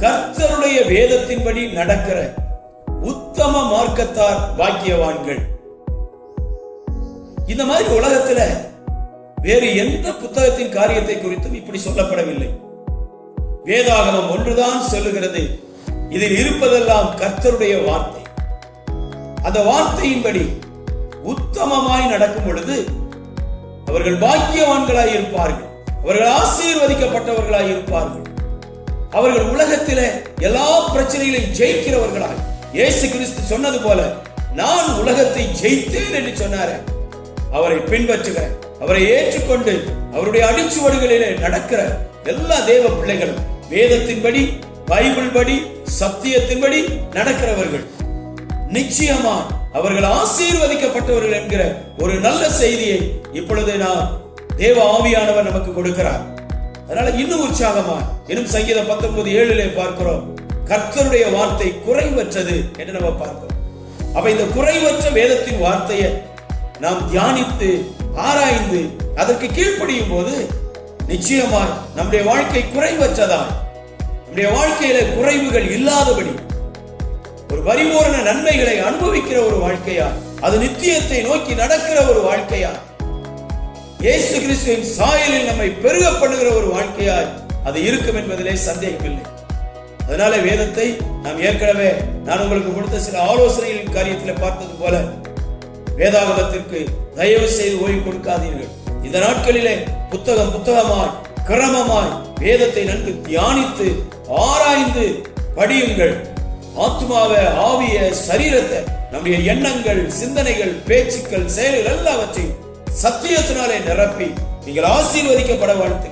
கர்த்தருடைய வேதத்தின்படி நடக்கிற உத்தம மார்க்கத்தார் பாக்கியவான்கள். இந்த மாதிரி உலகத்துல வேறு எந்த புத்தகத்தின் காரியத்தை குறித்தும் இப்படி சொல்லப்படவில்லை. வேதாகமம் ஒன்றுதான் சொல்லுகிறது. இதில் இருப்பதெல்லாம் கர்த்தருடைய வார்த்தை. அந்த வார்த்தையின்படி உத்தமமாய் நடக்கும் பொழுது அவர்கள் பாக்கியவான்களாய் இருப்பார்கள். அவர்கள் ஆசீர்வதிக்கப்பட்டவர்களாய் இருப்பார்கள். அவர்கள் உலகத்தில எல்லா பிரச்சனைகளையும் ஜெயிக்கிறவர்களாய் இயேசு கிறிஸ்து சொன்னது போல நான் உலகத்தை ஜெயித்தேன் என்று சொன்னார. அவரை பின்பற்றுகிற அவரை ஏற்றுக்கொண்டு அவருடைய அடிச்சுவடுகளிலே நடக்கிற எல்லா தேவ பிள்ளைகளும் வேதத்தின்படி பைபிள் படி சத்தியத்தின்படி நடக்கிறவர்கள். நிச்சயமா அவர்கள் ஆசீர்வதிக்கப்பட்டவர்கள் என்கிற ஒரு நல்ல செய்தியை இப்பொழுது நான் தேவ ஆவியானவர் நமக்கு கொடுக்கிறார். அதனால இன்னும் உற்சாகமா இன்னும் சங்கீதம் பத்தொன்பது ஏழுலே பார்க்கிறோம். கர்த்தருடைய வார்த்தை குறைவற்றது என்று நம்ம பார்க்கிறோம் அப்ப இந்த குறைவற்ற வேதத்தின் வார்த்தையை நாம் தியானித்து ஆராய்ந்து அதற்கு கீழ்ப்படியும் போது நிச்சயமாய் நம்முடைய வாழ்க்கை குறைவற்றதாய். நம்முடைய வாழ்க்கையில குறைவுகள் இல்லாதபடி ஒரு பரிபூரண நன்மைகளை அனுபவிக்கிற ஒரு வாழ்க்கையா அது நித்தியத்தை நோக்கி நடக்கிற ஒரு வாழ்க்கையா இயேசு கிறிஸ்துவின் சாயலில் நம்மை பெருக பண்ணுகிற ஒரு வாழ்க்கையாய் அது இருக்கும் என்பதிலே சந்தேகமில்லை. அதனால வேதத்தை நாம் ஏற்கனவே நான் உங்களுக்கு கொடுத்த சில ஆலோசனைகளின் காரியத்தில் பார்த்தது போல வேதாகமத்திற்கு தயவு செய்து ஓய்வு கொடுக்காதீர்கள். இந்த நாட்களிலே புத்தகம் புத்தகமாய் கிரமமாய் வேதத்தை நன்கு தியானித்து ஆராய்ந்து படியுங்கள். ஆத்மாவை ஆவிய சரீரத்தை நம்முடைய எண்ணங்கள் சிந்தனைகள் பேச்சுக்கள் செயல்கள் எல்லாவற்றையும் சத்தியத்தினாலே நிரப்பி நீங்கள் ஆசீர்வதிக்கப்பட வாழ்த்து